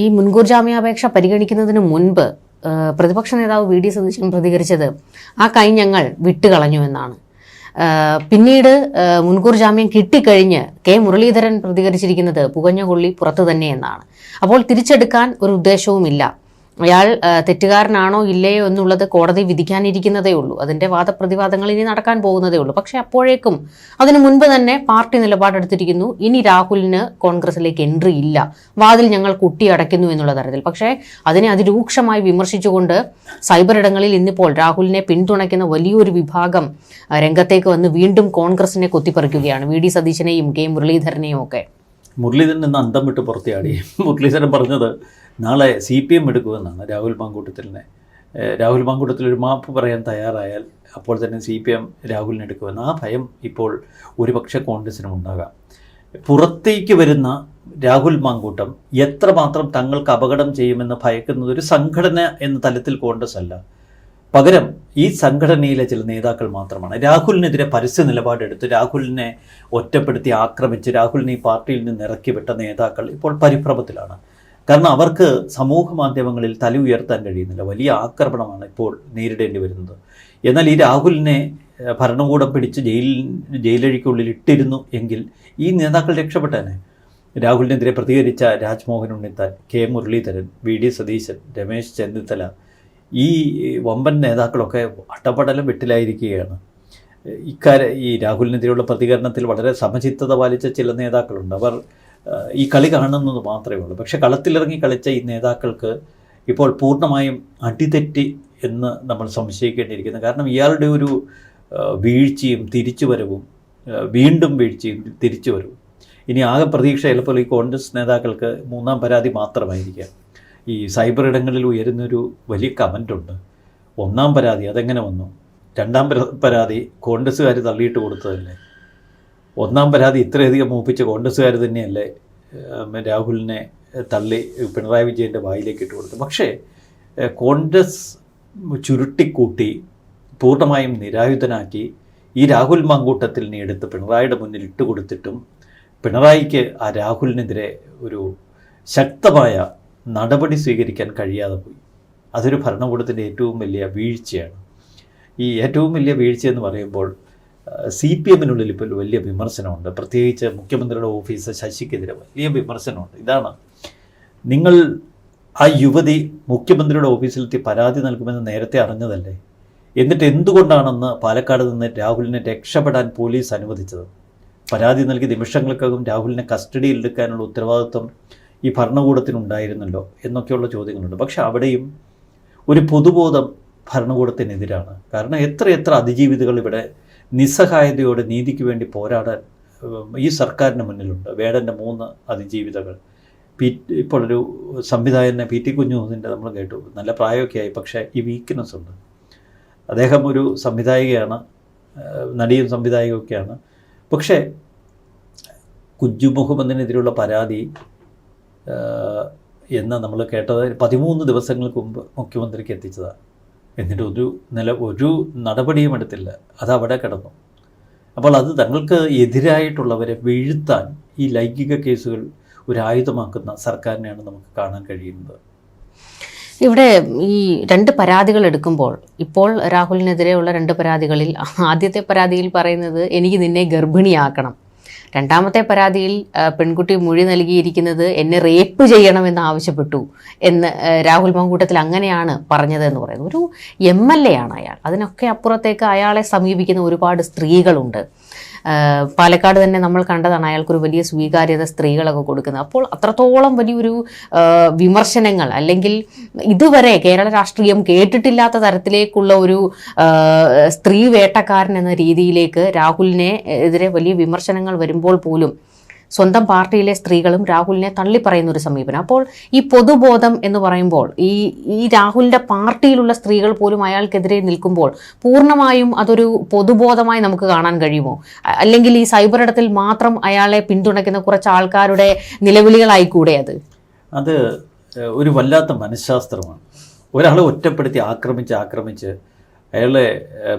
ഈ മുൻകൂർ ജാമ്യാപേക്ഷ പരിഗണിക്കുന്നതിന് മുൻപ് പ്രതിപക്ഷ നേതാവ് വി ഡി സതീശൻ പ്രതികരിച്ചത് ആ കൈ ഞങ്ങൾ വിട്ടുകളഞ്ഞു എന്നാണ്. പിന്നീട് മുൻകൂർ ജാമ്യം കിട്ടിക്കഴിഞ്ഞ് കെ മുരളീധരൻ പ്രതികരിച്ചിരിക്കുന്നത് പുകഞ്ഞ കൊള്ളി പുറത്തു തന്നെ എന്നാണ്. അപ്പോൾ തിരിച്ചെടുക്കാൻ ഒരു ഉദ്ദേശവുമില്ല. അയാൾ തെറ്റുകാരനാണോ ഇല്ലയോ എന്നുള്ളത് കോടതി വിധിക്കാനിരിക്കുന്നതേ ഉള്ളൂ. അതിന്റെ വാദപ്രതിവാദങ്ങൾ ഇനി നടക്കാൻ പോകുന്നതേ ഉള്ളൂ. പക്ഷെ അപ്പോഴേക്കും അതിനു മുൻപ് തന്നെ പാർട്ടി നിലപാടെടുത്തിരിക്കുന്നു. ഇനി രാഹുലിന് കോൺഗ്രസിലേക്ക് എൻട്രി ഇല്ല. വാതിൽ ഞങ്ങൾ കുട്ടി അടയ്ക്കുന്നു എന്നുള്ള തരത്തിൽ. പക്ഷേ അതിനെ അതിരൂക്ഷമായി വിമർശിച്ചുകൊണ്ട് സൈബർ ഇടങ്ങളിൽ ഇന്നിപ്പോൾ രാഹുലിനെ പിന്തുണയ്ക്കുന്ന വലിയൊരു വിഭാഗം രംഗത്തേക്ക് വന്ന് വീണ്ടും കോൺഗ്രസിനെ കൊത്തിപ്പറിക്കുകയാണ്. വി. ഡി. സതീശനെയും കെ. മുരളീധരനെയും ഒക്കെ. മുരളീധരൻ ഇന്ന് അന്തം വിട്ട് പുറത്തിയാടി. മുരളീധരൻ പറഞ്ഞത് നാളെ സി പി എം എടുക്കുമെന്നാണ് രാഹുൽ മാങ്കൂട്ടത്തിലിനെ രാഹുൽ മാങ്കൂട്ടത്തിൽ ഒരു മാപ്പ് പറയാൻ തയ്യാറായാൽ അപ്പോൾ തന്നെ സി പി എം രാഹുലിനെ എടുക്കുമെന്ന്. ആ ഭയം ഇപ്പോൾ ഒരുപക്ഷെ കോൺഗ്രസിനും ഉണ്ടാകാം. പുറത്തേക്ക് വരുന്ന രാഹുൽ മാങ്കൂട്ടം എത്രമാത്രം തങ്ങൾക്ക് അപകടം ചെയ്യുമെന്ന് ഭയക്കുന്നത് ഒരു സംഘടന എന്ന തലത്തിൽ കോൺഗ്രസ് അല്ല പകരം ഈ സംഘടനയിലെ ചില നേതാക്കൾ മാത്രമാണ്. രാഹുലിനെതിരെ പരസ്യ നിലപാടെടുത്ത് രാഹുലിനെ ഒറ്റപ്പെടുത്തി ആക്രമിച്ച് രാഹുലിനെ ഈ പാർട്ടിയിൽ നിന്ന് ഇറക്കി വിട്ട നേതാക്കൾ ഇപ്പോൾ പരിഭ്രമത്തിലാണ്. കാരണം അവർക്ക് സമൂഹ മാധ്യമങ്ങളിൽ തല ഉയർത്താൻ കഴിയുന്നില്ല. വലിയ ആക്രമണമാണ് ഇപ്പോൾ നേരിടേണ്ടി വരുന്നത്. എന്നാൽ ഈ രാഹുലിനെ ഭരണകൂടം പിടിച്ച് ജയിലിൽ ജയിലഴിക്കുള്ളിൽ ഇട്ടിരുന്നു എങ്കിൽ ഈ നേതാക്കൾ രക്ഷപ്പെട്ടേനെ. രാഹുലിനെതിരെ പ്രതികരിച്ച Rajmohan Unnithan K. Muraleedharan V. D. Satheesan Ramesh Chennithala ഈ വമ്പൻ നേതാക്കളൊക്കെ അട്ടപ്പടലം വെട്ടിലായിരിക്കുകയാണ്. ഇക്കാര്യ ഈ രാഹുലിനെതിരെയുള്ള പ്രതികരണത്തിൽ വളരെ സമചിത്തത പാലിച്ച ചില നേതാക്കളുണ്ട്. അവർ ഈ കളി കാണുന്നത് മാത്രമേ ഉള്ളൂ. പക്ഷെ കളത്തിലിറങ്ങി കളിച്ച ഈ നേതാക്കൾക്ക് ഇപ്പോൾ പൂർണമായും അടിതെറ്റി എന്ന് നമ്മൾ സംശയിക്കേണ്ടിയിരിക്കുന്നു. കാരണം ഇയാളുടെ ഒരു വീഴ്ചയും തിരിച്ചുവരവും വീണ്ടും വീഴ്ചയും തിരിച്ചുവരവും. ഇനി ആകെ പ്രതീക്ഷ ചിലപ്പോൾ ഈ കോൺഗ്രസ് നേതാക്കൾക്ക് മൂന്നാം പരാതി മാത്രമായിരിക്കാം. ഈ സൈബർ ഇടങ്ങളിൽ ഉയരുന്നൊരു വലിയ കമന്റുണ്ട് ഒന്നാം പരാതി അതെങ്ങനെ വന്നു? രണ്ടാം പര- പരാതി കോൺഗ്രസ്സുകാർ തള്ളിയിട്ട് കൊടുത്തതല്ലേ? ഒന്നാം പരാതി ഇത്രയധികം മൂപ്പിച്ച കോൺഗ്രസ്സുകാർ തന്നെയല്ലേ രാഹുലിനെ തള്ളി പിണറായി വിജയന്റെ വായിലേക്ക് ഇട്ട് കൊടുത്തു പക്ഷേ കോൺഗ്രസ് ചുരുട്ടിക്കൂട്ടി പൂർണമായും നിരായുധനാക്കി ഈ രാഹുൽ മാങ്കൂട്ടത്തിനെ എടുത്ത് പിണറായിയുടെ മുന്നിൽ ഇട്ട് കൊടുത്തിട്ടും പിണറായിക്ക് ആ രാഹുലിനെതിരെ ഒരു ശക്തമായ നടപടി സ്വീകരിക്കാൻ കഴിയാതെ പോയി. അതൊരു ഭരണകൂടത്തിന്റെ ഏറ്റവും വലിയ വീഴ്ചയാണ്. ഈ ഏറ്റവും വലിയ വീഴ്ച എന്ന് പറയുമ്പോൾ സി പി എമ്മിനുള്ളിൽ ഇപ്പോൾ വലിയ വിമർശനമുണ്ട്. പ്രത്യേകിച്ച് മുഖ്യമന്ത്രിയുടെ ഓഫീസ് ശശിക്കെതിരെ വലിയ വിമർശനമുണ്ട്. ഇതാണ് നിങ്ങൾ ആ യുവതി മുഖ്യമന്ത്രിയുടെ ഓഫീസിലെത്തി പരാതി നൽകുമെന്ന് നേരത്തെ അറിഞ്ഞതല്ലേ? എന്നിട്ട് എന്തുകൊണ്ടാണെന്ന് പാലക്കാട് നിന്ന് രാഹുലിനെ രക്ഷപ്പെടാൻ പോലീസ് അനുവദിച്ചത്? പരാതി നൽകി നിമിഷങ്ങൾക്കകം രാഹുലിനെ കസ്റ്റഡിയിൽ എടുക്കാനുള്ള ഉത്തരവാദിത്വം ഈ ഭരണകൂടത്തിനുണ്ടായിരുന്നല്ലോ എന്നൊക്കെയുള്ള ചോദ്യങ്ങളുണ്ട്. പക്ഷെ അവിടെയും ഒരു പൊതുബോധം ഭരണകൂടത്തിനെതിരാണ്. കാരണം എത്ര എത്ര അതിജീവിതകൾ ഇവിടെ നിസ്സഹായതയോടെ നീതിക്ക് വേണ്ടി പോരാടാൻ ഈ സർക്കാരിന് മുന്നിലുണ്ട്. വേടന്റെ മൂന്ന് അതിജീവിതകൾ. പി ഇപ്പോൾ ഒരു സംവിധായകനെ പി ടി കുഞ്ഞുഹുദിന്റെ നമ്മൾ കേട്ടു. നല്ല പ്രായമൊക്കെ ആയി പക്ഷേ ഈ വീക്ക്നെസ് ഉണ്ട്. അദ്ദേഹം ഒരു സംവിധായികയാണ് നടിയും സംവിധായകമൊക്കെയാണ് പക്ഷേ കുഞ്ചു മുഹമ്മദിനെതിരെയുള്ള പരാതി എന്ന് നമ്മൾ കേട്ടത് പതിമൂന്ന് ദിവസങ്ങൾക്ക് മുമ്പ് മുഖ്യമന്ത്രിക്ക് എത്തിച്ചതാണ്. എന്നിട്ട് ഒരു നില ഒരു നടപടിയും എടുത്തില്ല. അതവിടെ കിടന്നു. അപ്പോൾ അത് തങ്ങൾക്ക് എതിരായിട്ടുള്ളവരെ വീഴ്ത്താൻ ഈ ലൈംഗിക കേസുകൾ ഒരു ആയുധമാക്കുന്ന സർക്കാരിനെയാണ് നമുക്ക് കാണാൻ കഴിയുന്നത്. ഇവിടെ ഈ രണ്ട് പരാതികൾ എടുക്കുമ്പോൾ ഇപ്പോൾ രാഹുലിനെതിരെയുള്ള രണ്ട് പരാതികളിൽ ആദ്യത്തെ പരാതിയിൽ പറയുന്നത് എനിക്ക് നിന്നെ ഗർഭിണിയാക്കണം. രണ്ടാമത്തെ പരാതിയിൽ പെൺകുട്ടി മൊഴി നൽകിയിരിക്കുന്നത് എന്നെ റേപ്പ് ചെയ്യണമെന്ന് ആവശ്യപ്പെട്ടു എന്ന് രാഹുൽ മങ്കൂട്ടത്തിൽ അങ്ങനെയാണ് പറഞ്ഞത് എന്ന് പറയുന്നത്. ഒരു എം എൽ എ ആണ് അയാൾ. അതിനൊക്കെ അപ്പുറത്തേക്ക് അയാളെ സമീപിക്കുന്ന ഒരുപാട് സ്ത്രീകളുണ്ട്. പാലക്കാട് തന്നെ നമ്മൾ കണ്ടതാണ് അയാൾക്കൊരു വലിയ സ്വീകാര്യത സ്ത്രീകളൊക്കെ കൊടുക്കുന്നത്. അപ്പോൾ അത്രത്തോളം വലിയൊരു വിമർശനങ്ങൾ അല്ലെങ്കിൽ ഇതുവരെ കേരള രാഷ്ട്രീയം കേട്ടിട്ടില്ലാത്ത തരത്തിലേക്കുള്ള ഒരു സ്ത്രീ വേട്ടക്കാരൻ എന്ന രീതിയിലേക്ക് രാഹുലിനെ എതിരെ വലിയ വിമർശനങ്ങൾ വരുമ്പോൾ പോലും സ്വന്തം പാർട്ടിയിലെ സ്ത്രീകളും രാഹുലിനെ തള്ളിപ്പറയുന്ന ഒരു സമീപനം. അപ്പോൾ ഈ പൊതുബോധം എന്ന് പറയുമ്പോൾ ഈ ഈ രാഹുലിന്റെ പാർട്ടിയിലുള്ള സ്ത്രീകൾ പോലും അയാൾക്കെതിരെ നിൽക്കുമ്പോൾ പൂർണമായും അതൊരു പൊതുബോധമായി നമുക്ക് കാണാൻ കഴിയുമോ? അല്ലെങ്കിൽ ഈ സൈബർ ഇടത്തിൽ മാത്രം അയാളെ പിന്തുണയ്ക്കുന്ന കുറച്ച് ആൾക്കാരുടെ നിലവിളികളായിക്കൂടെ അത്? അത് ഒരു വല്ലാത്ത മനഃശാസ്ത്രമാണ്. ഒരാളെ ഒറ്റപ്പെടുത്തി ആക്രമിച്ച് ആക്രമിച്ച് അയാളെ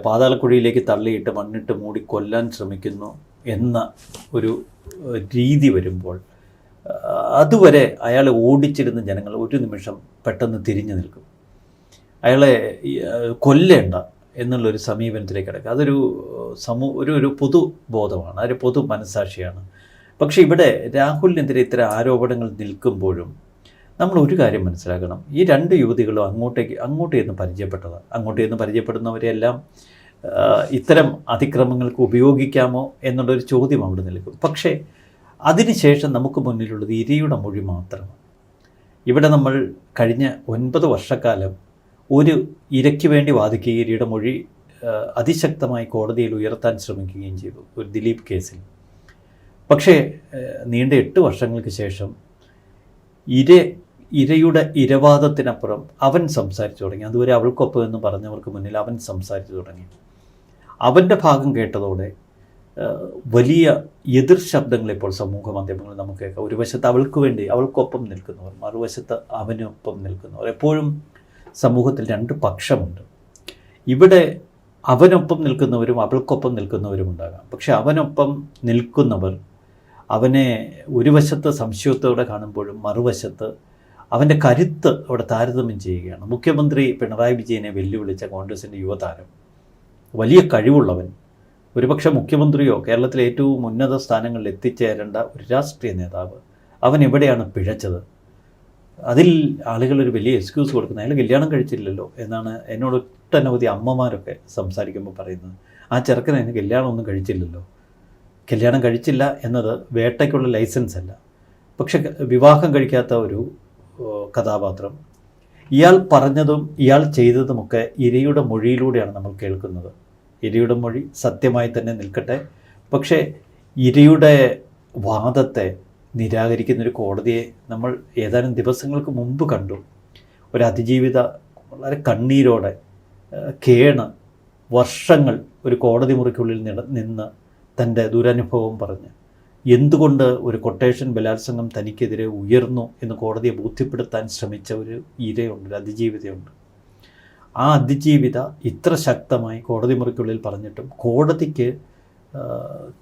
പാതാളക്കുഴിയിലേക്ക് തള്ളിയിട്ട് മണ്ണിട്ട് മൂടി കൊല്ലാൻ ശ്രമിക്കുന്നു. എന്ന ഒരു രീതി വരുമ്പോൾ അതുവരെ അയാളെ ഓടിച്ചിരുന്ന ജനങ്ങൾ ഒരു നിമിഷം പെട്ടെന്ന് തിരിഞ്ഞു നിൽക്കും. അയാളെ കൊല്ലേണ്ട എന്നുള്ളൊരു സമീപനത്തിലേക്ക് കിടക്കുക. അതൊരു സമൂ ഒരു ഒരു പൊതുബോധമാണ് അതൊരു പൊതു മനസ്സാക്ഷിയാണ്. പക്ഷേ ഇവിടെ രാഹുലിനെതിരെ ഇത്തരം ആരോപണങ്ങൾ നിൽക്കുമ്പോഴും നമ്മൾ ഒരു കാര്യം മനസ്സിലാക്കണം. ഈ രണ്ട് യുവതികളും അങ്ങോട്ടേക്ക് അങ്ങോട്ടേന്ന് പരിചയപ്പെട്ടതാണ് അങ്ങോട്ടേന്ന് പരിചയപ്പെടുന്നവരെല്ലാം ഇത്തരം അതിക്രമങ്ങൾക്ക് ഉപയോഗിക്കാമോ എന്നുള്ളൊരു ചോദ്യം അവിടെ നിൽക്കും. പക്ഷേ അതിനുശേഷം നമുക്ക് മുന്നിലുള്ളത് ഇരയുടെ മൊഴി മാത്രമാണ്. ഇവിടെ നമ്മൾ കഴിഞ്ഞ ഒൻപത് വർഷക്കാലം ഒരു ഇരയ്ക്ക് വേണ്ടി വാദിക്കുകയും ഇരയുടെ മൊഴി അതിശക്തമായി കോടതിയിൽ ഉയർത്താൻ ശ്രമിക്കുകയും ചെയ്തു ഒരു ദിലീപ് കേസിൽ. പക്ഷേ നീണ്ട എട്ട് വർഷങ്ങൾക്ക് ശേഷം ഇര ഇരയുടെ ഇരവാദത്തിനപ്പുറം അവൻ സംസാരിച്ചു തുടങ്ങി. അതുവരെ അവൾക്കൊപ്പം എന്ന് പറഞ്ഞവർക്ക് മുന്നിൽ അവൻ സംസാരിച്ചു തുടങ്ങി. അവന്റെ ഭാഗം കേട്ടതോടെ വലിയ എതിർ ശബ്ദങ്ങൾ ഇപ്പോൾ സമൂഹ മാധ്യമങ്ങളിൽ നമുക്ക് കേൾക്കാം. ഒരു വശത്ത് അവൾക്ക് വേണ്ടി അവൾക്കൊപ്പം നിൽക്കുന്നവർ മറുവശത്ത് അവനൊപ്പം നിൽക്കുന്നവർ. എപ്പോഴും സമൂഹത്തിൽ രണ്ട് പക്ഷമുണ്ട്. ഇവിടെ അവനൊപ്പം നിൽക്കുന്നവരും അവൾക്കൊപ്പം നിൽക്കുന്നവരും ഉണ്ടാകാം. പക്ഷെ അവനൊപ്പം നിൽക്കുന്നവർ അവനെ ഒരു വശത്ത് സംശയത്തോടെ കാണുമ്പോഴും മറുവശത്ത് അവന്റെ കരുത്ത് അവിടെ താരതമ്യം ചെയ്യുകയാണ്. മുഖ്യമന്ത്രി പിണറായി വിജയനെ വെല്ലുവിളിച്ച കോൺഗ്രസിന്റെ യുവതാരം വലിയ കഴിവുള്ളവൻ. ഒരുപക്ഷെ മുഖ്യമന്ത്രിയോ കേരളത്തിലെ ഏറ്റവും ഉന്നത സ്ഥാനങ്ങളിൽ എത്തിച്ചേരേണ്ട ഒരു രാഷ്ട്രീയ നേതാവ് അവൻ എവിടെയാണ് പിഴച്ചത്? അതിൽ ആളുകൾ ഒരു വലിയ എക്സ്ക്യൂസ് കൊടുക്കുന്നത് അയാൾ കല്യാണം കഴിച്ചില്ലല്ലോ എന്നാണ് എന്നോട് ഒട്ടനവധി അമ്മമാരൊക്കെ സംസാരിക്കുമ്പോൾ പറയുന്നത്. ആ ചെറുക്കൻ അതിന് കല്യാണമൊന്നും കഴിച്ചില്ലല്ലോ. കല്യാണം കഴിച്ചില്ല എന്നത് വേട്ടയ്ക്കുള്ള ലൈസൻസ് അല്ല. പക്ഷെ വിവാഹം കഴിക്കാത്ത ഒരു കഥാപാത്രം. ഇയാൾ പറഞ്ഞതും ഇയാൾ ചെയ്തതുമൊക്കെ ഇരയുടെ മൊഴിയിലൂടെയാണ് നമ്മൾ കേൾക്കുന്നത്. ഇരയുടെ മൊഴി സത്യമായി തന്നെ നിൽക്കട്ടെ. പക്ഷേ ഇരയുടെ വാദത്തെ നിരാകരിക്കുന്ന ഒരു കോടതിയെ നമ്മൾ ഏതാനും ദിവസങ്ങൾക്ക് മുമ്പ് കണ്ടു. ഒരു അതിജീവിത വളരെ കണ്ണീരോടെ കേണ് വർഷങ്ങൾ ഒരു കോടതി മുറിക്കുള്ളിൽ നിന്ന് തന്റെ ദുരനുഭവം പറഞ്ഞ് എന്തുകൊണ്ട് ഒരു കൊട്ടേഷൻ ബലാത്സംഗം തനിക്കെതിരെ ഉയർന്നു എന്ന് കോടതിയെ ബോധ്യപ്പെടുത്താൻ ശ്രമിച്ച ഒരു ഇരയുണ്ട് ഒരു അതിജീവിതയുണ്ട്. ആ അതിജീവിത ഇത്ര ശക്തമായി കോടതി മുറിക്കുള്ളിൽ പറഞ്ഞിട്ടും കോടതിക്ക്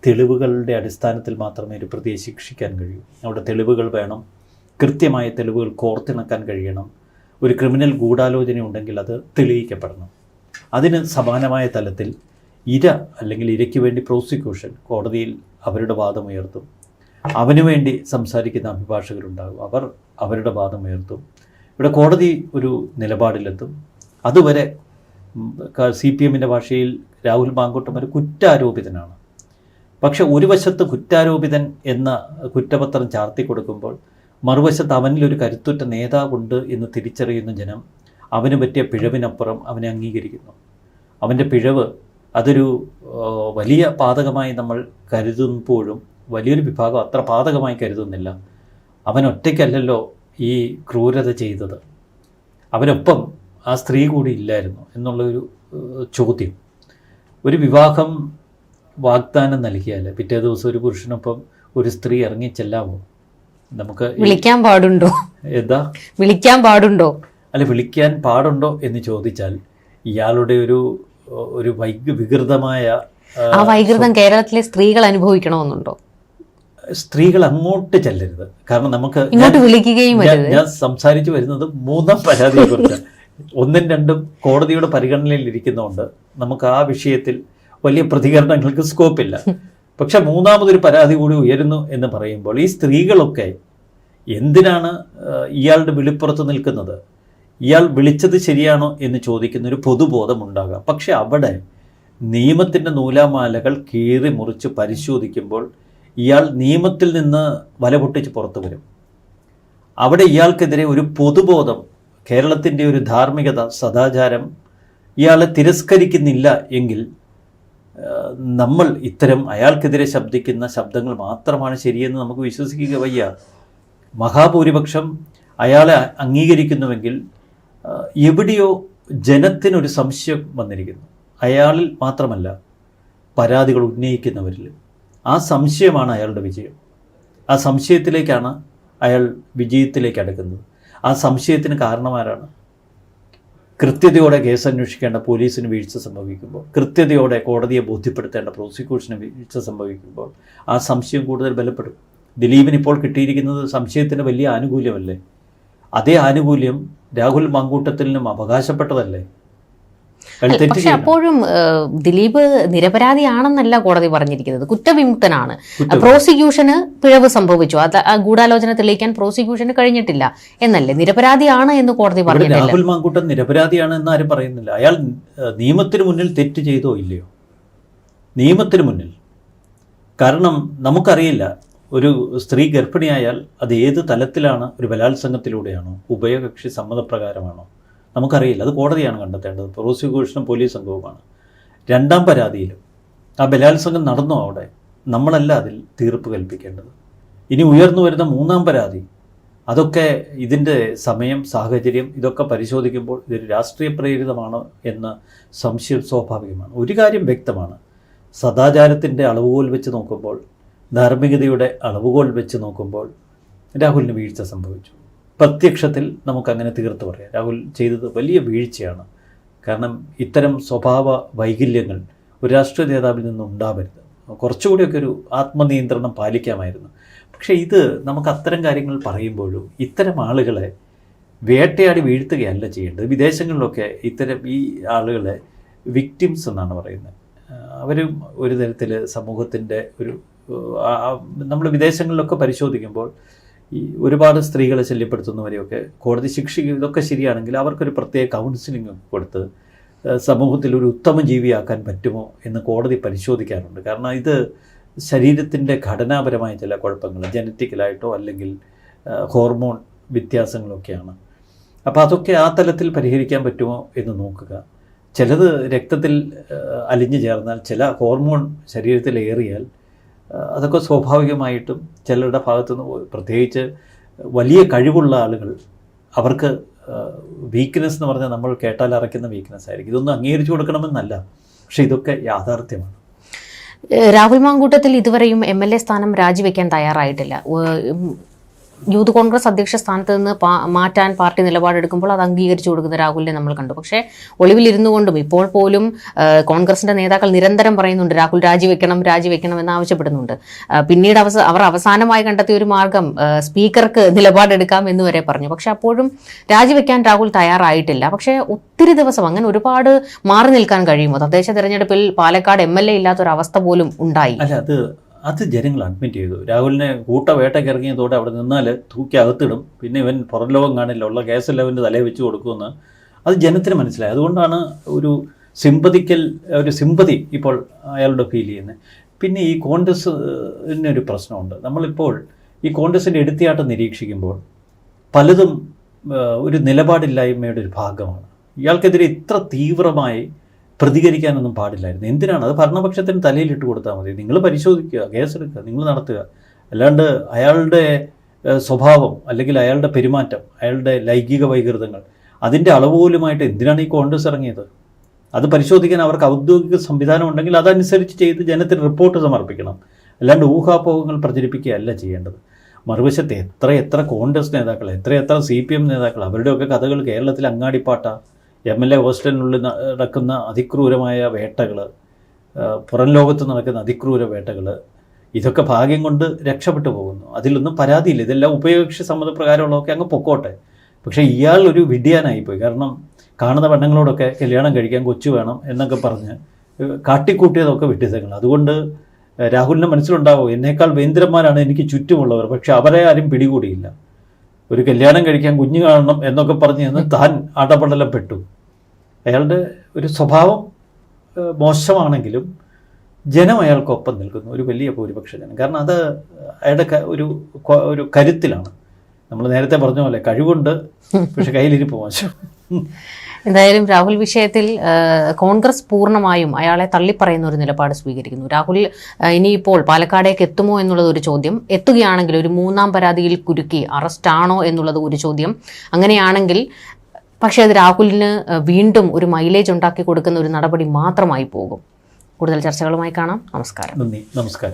തെളിവുകളുടെ അടിസ്ഥാനത്തിൽ മാത്രമേ ഒരു പ്രതിയെ ശിക്ഷിക്കാൻ കഴിയൂ. അവിടെ തെളിവുകൾ വേണം. കൃത്യമായ തെളിവുകൾ കോർത്തിണക്കാൻ കഴിയണം. ഒരു ക്രിമിനൽ ഗൂഢാലോചന ഉണ്ടെങ്കിൽ അത് തെളിയിക്കപ്പെടണം. അതിന് സമാനമായ തലത്തിൽ ഇര അല്ലെങ്കിൽ ഇരയ്ക്ക് വേണ്ടി പ്രോസിക്യൂഷൻ കോടതിയിൽ അവരുടെ വാദമുയർത്തും അവനു വേണ്ടി സംസാരിക്കുന്ന അഭിഭാഷകരുണ്ടാകും. അവർ അവരുടെ വാദം ഉയർത്തും. ഇവിടെ കോടതി ഒരു നിലപാടിലെത്തും. അതുവരെ സി പി എമ്മിന്റെ ഭാഷയിൽ രാഹുൽ മാങ്കൂട്ടം ഒരു കുറ്റാരോപിതനാണ്. പക്ഷെ ഒരു വശത്ത് കുറ്റാരോപിതൻ എന്ന കുറ്റപത്രം ചാർത്തി കൊടുക്കുമ്പോൾ മറുവശത്ത് അവനിലൊരു കരുത്തുറ്റ നേതാവുണ്ട് എന്ന് തിരിച്ചറിയുന്ന ജനം അവന് പറ്റിയ പിഴവിനപ്പുറം അവനെ അംഗീകരിക്കുന്നു. അവന്റെ പിഴവ് അതൊരു വലിയ പാതകമായി നമ്മൾ കരുതുമ്പോഴും വലിയൊരു വിഭാഗം അത്ര പാതകമായി കരുതുന്നില്ല. അവൻ ഒറ്റയ്ക്കല്ലല്ലോ ഈ ക്രൂരത ചെയ്തത്. അവനൊപ്പം ആ സ്ത്രീ കൂടി ഇല്ലായിരുന്നു എന്നുള്ളൊരു ചോദ്യം. ഒരു വിവാഹം വാഗ്ദാനം നൽകിയാൽ പിറ്റേ ദിവസം ഒരു പുരുഷനൊപ്പം ഒരു സ്ത്രീ ഇറങ്ങി ചെല്ലാമോ? നമുക്ക് വിളിക്കാൻ പാടുണ്ടോ? എന്താ? വിളിക്കാൻ പാടുണ്ടോ? അല്ല വിളിക്കാൻ പാടുണ്ടോ എന്ന് ചോദിച്ചാൽ ഇയാളുടെ ഒരു ഒരു വൈക് വികൃതമായ ആ, വൈകൃതം കേരളത്തിലെ സ്ത്രീകൾ അനുഭവിക്കണമെന്നുണ്ടോ? സ്ത്രീകൾ അങ്ങോട്ട് ചെല്ലരുത്. കാരണം നമുക്ക് ഇങ്ങോട്ട് വിളിക്കുകയും ഞാൻ- സംസാരിച്ചു വരുന്നത് മൂന്നാം പരാതിയെ കുറിച്ച് ഒന്നും രണ്ടും കോടതിയുടെ പരിഗണനയിൽ ഇരിക്കുന്നതുകൊണ്ട് നമുക്ക് ആ വിഷയത്തിൽ വലിയ പ്രതികരണങ്ങൾക്ക് സ്കോപ്പില്ല. പക്ഷെ മൂന്നാമതൊരു പരാതി കൂടി ഉയരുന്നു എന്ന് പറയുമ്പോൾ ഈ സ്ത്രീകളൊക്കെ എന്തിനാണ് ഇയാളുടെ വിളിപ്പുറത്ത് നിൽക്കുന്നത്? ഇയാൾ വിളിച്ചത് ശരിയാണോ എന്ന് ചോദിക്കുന്ന ഒരു പൊതുബോധം ഉണ്ടാകാം. പക്ഷെ അവിടെ നിയമത്തിന്റെ നൂലാമാലകൾ കീറി മുറിച്ച് പരിശോധിക്കുമ്പോൾ ഇയാൾ നിയമത്തിൽ നിന്ന് വല പൊട്ടിച്ച് പുറത്തു വരും. അവിടെ ഇയാൾക്കെതിരെ ഒരു പൊതുബോധം കേരളത്തിന്റെ ഒരു ധാർമ്മികത സദാചാരം ഇയാളെ തിരസ്കരിക്കുന്നില്ല എങ്കിൽ നമ്മൾ ഇത്തരം അയാൾക്കെതിരെ ശബ്ദിക്കുന്ന ശബ്ദങ്ങൾ മാത്രമാണ് ശരിയെന്ന് നമുക്ക് വിശ്വസിക്കുക വയ്യ. മഹാഭൂരിപക്ഷം അയാളെ അംഗീകരിക്കുന്നുവെങ്കിൽ എവിടെയോ ജനത്തിനൊരു സംശയം വന്നിരിക്കുന്നു. അയാളിൽ മാത്രമല്ല പരാതികൾ ഉന്നയിക്കുന്നവരിൽ. ആ സംശയമാണ് അയാളുടെ വിജയം. ആ സംശയത്തിലേക്കാണ് അയാൾ വിജയത്തിലേക്ക് അടുക്കുന്നത്. ആ സംശയത്തിന് കാരണമാരാണ്. കൃത്യതയോടെ കേസ് അന്വേഷിക്കേണ്ട പോലീസിന് വീഴ്ച സംഭവിക്കുമ്പോൾ കൃത്യതയോടെ കോടതിയെ ബോധ്യപ്പെടുത്തേണ്ട പ്രോസിക്യൂഷന് വീഴ്ച സംഭവിക്കുമ്പോൾ ആ സംശയം കൂടുതൽ ബലപ്പെടും. ദിലീപിന് ഇപ്പോൾ കിട്ടിയിരിക്കുന്നത് സംശയത്തിന് വലിയ ആനുകൂല്യമല്ലേ? അതേ ആനുകൂല്യം രാഹുൽ മങ്കൂട്ടത്തിനും അവകാശപ്പെട്ടതല്ലേ? പക്ഷെ. അപ്പോഴും ദിലീപ് നിരപരാധിയാണെന്നല്ല കോടതി പറഞ്ഞിരിക്കുന്നത്. കുറ്റവിമുക്തനാണ്. കുറ്റം. പ്രോസിക്യൂഷന് പിഴവ് സംഭവിച്ചു. അത് ആ ഗൂഢാലോചന തെളിയിക്കാൻ പ്രോസിക്യൂഷന് കഴിഞ്ഞിട്ടില്ല എന്നല്ലേ? നിരപരാധിയാണ് എന്ന് കോടതി പറഞ്ഞിട്ടില്ല രാഹുൽ മാങ്കൂട്ടൻ നിരപരാധിയാണ് എന്ന് ആരും പറയുന്നില്ല. അയാൾ നിയമത്തിന് മുന്നിൽ തെറ്റ് ചെയ്തോ ഇല്ലയോ? നിയമത്തിന് മുന്നിൽ. കാരണം നമുക്കറിയില്ല ഒരു സ്ത്രീ ഗർഭിണിയായാൽ അത് ഏത് തലത്തിലാണ് ഒരു ബലാത്സംഗത്തിലൂടെയാണോ ഉഭയകക്ഷി സമ്മതപ്രകാരമാണോ? നമുക്കറിയില്ല. അത് കോടതിയാണ് കണ്ടെത്തേണ്ടത്. പ്രോസിക്യൂഷനും പോലീസ് സംഘവുമാണ് രണ്ടാം പരാതിയിലും ആ ബലാത്സംഗം നടന്നു അവിടെ? നമ്മളല്ല അതിൽ തീർപ്പ് കൽപ്പിക്കേണ്ടത്. ഇനി ഉയർന്നു വരുന്ന മൂന്നാം പരാതി അതൊക്കെ ഇതിന്റെ സമയം സാഹചര്യം ഇതൊക്കെ പരിശോധിക്കുമ്പോൾ ഇതൊരു രാഷ്ട്രീയ പ്രേരിതമാണ് എന്ന് സംശയം സ്വാഭാവികമാണ്. ഒരു കാര്യം വ്യക്തമാണ്. സദാചാരത്തിന്റെ അളവുകോൽ വെച്ച് നോക്കുമ്പോൾ ധാർമ്മികതയുടെ അളവുകോൽ വെച്ച് നോക്കുമ്പോൾ രാഹുലിന് വീഴ്ച സംഭവിച്ചു. പ്രത്യക്ഷത്തിൽ നമുക്കങ്ങനെ തീർത്ത് പറയാം. രാഹുൽ ചെയ്തത് വലിയ വീഴ്ചയാണ്. കാരണം ഇത്തരം സ്വഭാവ വൈകല്യങ്ങൾ ഒരു രാഷ്ട്രീയ നേതാവിൽ നിന്നും ഉണ്ടാവരുത്. കുറച്ചുകൂടിയൊക്കെ ഒരു ആത്മനിയന്ത്രണം പാലിക്കാമായിരുന്നു. പക്ഷേ ഇത് നമുക്ക് അത്തരം കാര്യങ്ങൾ പറയുമ്പോഴും ഇത്തരം ആളുകളെ വേട്ടയാടി വീഴ്ത്തുകയല്ല ചെയ്യേണ്ടത്. വിദേശങ്ങളിലൊക്കെ ഇത്തരം ഈ ആളുകളെ വിക്ടിംസ് എന്നാണ് പറയുന്നത്. അവരും ഒരു തരത്തിൽ സമൂഹത്തിന്റെ ഒരു നമ്മൾ വിദേശങ്ങളിലൊക്കെ പരിശോധിക്കുമ്പോൾ ഈ ഒരുപാട് സ്ത്രീകളെ ശല്യപ്പെടുത്തുന്നവരെയൊക്കെ കോടതി ശിക്ഷിക്കും. ഇതൊക്കെ ശരിയാണെങ്കിൽ അവർക്കൊരു പ്രത്യേക കൗൺസിലിംഗ് കൊടുത്ത് സമൂഹത്തിൽ ഒരു ഉത്തമ ജീവിയാക്കാൻ പറ്റുമോ എന്ന് കോടതി പരിശോധിക്കാറുണ്ട്. കാരണം ഇത് ശരീരത്തിന്റെ ഘടനാപരമായ ചില കുഴപ്പങ്ങൾ ജനറ്റിക്കലായിട്ടോ അല്ലെങ്കിൽ ഹോർമോൺ വ്യത്യാസങ്ങളൊക്കെയാണ്. അപ്പോൾ അതൊക്കെ ആ തലത്തിൽ പരിഹരിക്കാൻ പറ്റുമോ എന്ന് നോക്കുക. ചിലത് രക്തത്തിൽ അലിഞ്ഞു ചേർന്നാൽ ചില ഹോർമോൺ ശരീരത്തിൽ ഏറിയാൽ അതൊക്കെ സ്വാഭാവികമായിട്ടും ചിലരുടെ ഭാഗത്തുനിന്ന് പ്രത്യേകിച്ച് വലിയ കഴിവുള്ള ആളുകൾ അവർക്ക് വീക്ക്നെസ് എന്ന് പറഞ്ഞാൽ നമ്മൾ കേട്ടാൽ അറയ്ക്കുന്ന വീക്ക്നെസ് ആയിരിക്കും. ഇതൊന്നും അംഗീകരിച്ചു കൊടുക്കണമെന്നല്ല. പക്ഷേ ഇതൊക്കെ യാഥാർത്ഥ്യമാണ്. രാഹുൽ മാങ്കൂട്ടത്തിൽ ഇതുവരെയും എം എൽ എ സ്ഥാനം രാജിവെക്കാൻ തയ്യാറായിട്ടില്ല. യൂത്ത് കോൺഗ്രസ് അധ്യക്ഷ സ്ഥാനത്ത് നിന്ന് മാറ്റാൻ പാർട്ടി നിലപാടെടുക്കുമ്പോൾ അത് അംഗീകരിച്ചു കൊടുക്കുന്ന രാഹുലിനെ നമ്മൾ കണ്ടു. പക്ഷേ ഒളിവിലിരുന്നു കൊണ്ടും ഇപ്പോൾ പോലും കോൺഗ്രസിന്റെ നേതാക്കൾ നിരന്തരം പറയുന്നുണ്ട് രാഹുൽ രാജിവെക്കണം രാജിവെക്കണം എന്ന് ആവശ്യപ്പെടുന്നുണ്ട്. പിന്നീട് അവസ അവർ അവസാനമായി കണ്ടെത്തിയ ഒരു മാർഗം സ്പീക്കർക്ക് നിലപാടെടുക്കാം എന്ന് വരെ പറഞ്ഞു. പക്ഷെ അപ്പോഴും രാജിവെക്കാൻ രാഹുൽ തയ്യാറായിട്ടില്ല. പക്ഷേ ഒത്തിരി ദിവസം അങ്ങനെ ഒരുപാട് മാറി നിൽക്കാൻ കഴിയുമോ? തദ്ദേശ തെരഞ്ഞെടുപ്പിൽ പാലക്കാട് എം എൽ എ ഇല്ലാത്തൊരവസ്ഥ പോലും ഉണ്ടായി. അത് ജനങ്ങൾ അഡ്മിറ്റ് ചെയ്തു. രാഹുലിനെ കൂട്ട വേട്ടയ്ക്ക് ഇറങ്ങിയതോടെ അവിടെ നിന്നാൽ തൂക്കി അകത്തിടും. പിന്നെ ഇവൻ പുറം ലോകം കാണില്ല. ഉള്ള കേസെല്ലാം അവന്റെ തലയിൽ വെച്ച് കൊടുക്കുമെന്ന്. അത് ജനത്തിന് മനസ്സിലായി. അതുകൊണ്ടാണ് ഒരു സിമ്പതിക്കൽ ഒരു സിമ്പതി ഇപ്പോൾ അയാളുടെ ഫീൽ ചെയ്യുന്നത്. പിന്നെ ഈ കോൺഗ്രസ്സിന് ഒരു പ്രശ്നമുണ്ട്. നമ്മളിപ്പോൾ ഈ കോൺഗ്രസിന്റെ എടുത്തിയാട്ടം നിരീക്ഷിക്കുമ്പോൾ പലതും ഒരു നിലപാടില്ലായ്മയുടെ ഒരു ഭാഗമാണ്. ഇയാൾക്കെതിരെ ഇത്ര തീവ്രമായി പ്രതികരിക്കാനൊന്നും പാടില്ലായിരുന്നു. എന്തിനാണ്? അത് ഭരണപക്ഷത്തിന് തലയിലിട്ട് കൊടുത്താൽ മതി. നിങ്ങൾ പരിശോധിക്കുക കേസെടുക്കുക നിങ്ങൾ നടത്തുക. അല്ലാണ്ട് അയാളുടെ സ്വഭാവം അല്ലെങ്കിൽ അയാളുടെ പെരുമാറ്റം അയാളുടെ ലൈംഗിക വൈകൃതങ്ങൾ അതിന്റെ അളവുപോലുമായിട്ട് എന്തിനാണ് ഈ കോൺഗ്രസ് ഇറങ്ങിയത്? അത് പരിശോധിക്കാൻ അവർക്ക് ഔദ്യോഗിക സംവിധാനം ഉണ്ടെങ്കിൽ അതനുസരിച്ച് ചെയ്ത് ജനത്തിന് റിപ്പോർട്ട് സമർപ്പിക്കണം. അല്ലാണ്ട് ഊഹാപോഹങ്ങൾ പ്രചരിപ്പിക്കുകയല്ല ചെയ്യേണ്ടത്. മറുവശത്ത് എത്ര എത്ര കോൺഗ്രസ് നേതാക്കൾ എത്ര എത്ര സി പി എം നേതാക്കൾ അവരുടെയൊക്കെ കഥകൾ കേരളത്തിൽ അങ്ങാടിപ്പാട്ട. എം എൽ എ ഹോസ്റ്റലിനുള്ളിൽ നടക്കുന്ന അതിക്രൂരമായ വേട്ടകൾ പുറം ലോകത്ത് നടക്കുന്ന അതിക്രൂര വേട്ടകൾ ഇതൊക്കെ ഭാഗ്യം കൊണ്ട് രക്ഷപ്പെട്ടു പോകുന്നു. അതിലൊന്നും പരാതിയില്ല. ഇതെല്ലാം ഉഭയകക്ഷി സമ്മതപ്രകാരമുള്ളതൊക്കെ അങ്ങ് പൊക്കോട്ടെ. പക്ഷേ ഇയാൾ ഒരു വിഡിയാനായിപ്പോയി കാരണം കാണുന്ന പെണ്ണുങ്ങളോടൊക്കെ കല്യാണം കഴിക്കാൻ കൊച്ചു വേണം എന്നൊക്കെ പറഞ്ഞ് കാട്ടിക്കൂട്ടിയതൊക്കെ വിട്ടിസങ്ങൾ അതുകൊണ്ട് രാഹുലിന്റെ മനസ്സിലുണ്ടാവും എന്നേക്കാൾ വേന്ദ്രന്മാരാണ് എനിക്ക് ചുറ്റുമുള്ളവർ. പക്ഷെ അവരെ ആരും പിടികൂടിയില്ല. ഒരു കല്യാണം കഴിക്കാൻ കുഞ്ഞു കാണണം എന്നൊക്കെ പറഞ്ഞു നിന്ന് താൻ അടപടലപ്പെട്ടു അയാളുടെ ഒരു സ്വഭാവം മോശമാണെങ്കിലും ജനം അയാൾക്കൊപ്പം നിൽക്കുന്നു. ഒരു വലിയ ഭൂരിപക്ഷ ജനം കാരണം അത് അയാളുടെ ഒരു ഒരു കരുത്തിലാണ്. നമ്മൾ നേരത്തെ പറഞ്ഞ പോലെ കഴിവുണ്ട് പക്ഷെ കയ്യിലിരിപ്പ് മോശം. എന്തായാലും രാഹുൽ വിഷയത്തിൽ കോൺഗ്രസ് പൂർണമായും അയാളെ തള്ളിപ്പറയുന്ന ഒരു നിലപാട് സ്വീകരിക്കുന്നു. രാഹുൽ ഇനിയിപ്പോൾ പാലക്കാടേക്ക് എത്തുമോ എന്നുള്ളത് ഒരു ചോദ്യം. എത്തുകയാണെങ്കിൽ ഒരു മൂന്നാം പരാതിയിൽ കുരുക്കി അറസ്റ്റാണോ എന്നുള്ളത് ഒരു ചോദ്യം. അങ്ങനെയാണെങ്കിൽ പക്ഷേ അത് രാഹുലിന് വീണ്ടും ഒരു മൈലേജ് ഉണ്ടാക്കി കൊടുക്കുന്ന ഒരു നടപടി മാത്രമായി പോകും. കൂടുതൽ ചർച്ചകളുമായി കാണാം. നമസ്കാരം. നന്ദി. നമസ്കാരം.